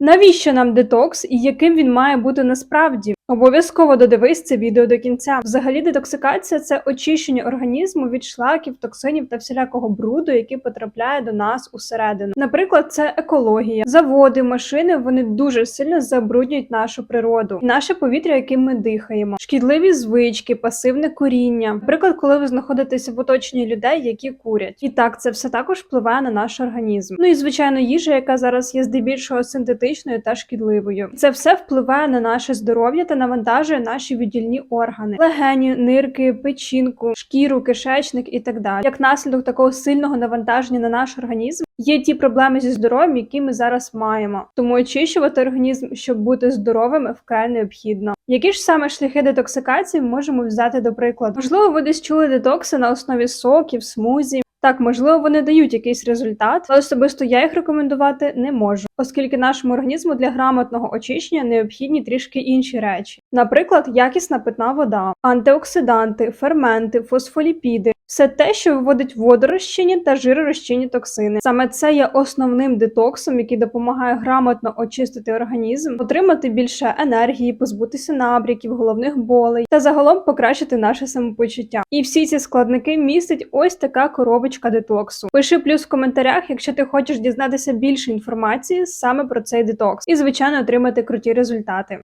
Навіщо нам детокс і яким він має бути насправді? Обов'язково додивись це відео до кінця. Взагалі, детоксикація це очищення організму від шлаків, токсинів та всілякого бруду, який потрапляє до нас усередину. Наприклад, це екологія, заводи, машини вони дуже сильно забруднюють нашу природу, і наше повітря, яким ми дихаємо, шкідливі звички, пасивне куріння. Наприклад, коли ви знаходитеся в оточенні людей, які курять, і так це все також впливає на наш організм. Ну і звичайно, їжа, яка зараз є здебільшого синтетичною та шкідливою. Це все впливає на наше здоров'я та навантажує наші віддільні органи: легені, нирки, печінку, шкіру, кишечник і так далі. Як наслідок такого сильного навантаження на наш організм є ті проблеми зі здоров'ям, які ми зараз маємо. Тому очищувати організм, щоб бути здоровим, вкрай необхідно. Які ж саме шляхи детоксикації ми можемо взяти до прикладу? Можливо, ви десь чули детокси на основі соків, смузі. Так, можливо, вони дають якийсь результат, але особисто я їх рекомендувати не можу, оскільки нашому організму для грамотного очищення необхідні трішки інші речі. Наприклад, якісна питна вода, антиоксиданти, ферменти, фосфоліпіди. Все те, що виводить водорозчинні та жиророзчинні токсини. Саме це є основним детоксом, який допомагає грамотно очистити організм, отримати більше енергії, позбутися набряків, головних болей та загалом покращити наше самопочуття. І всі ці складники містить ось така коробочка детоксу. Пиши плюс в коментарях, якщо ти хочеш дізнатися більше інформації саме про цей детокс, і звичайно отримати круті результати.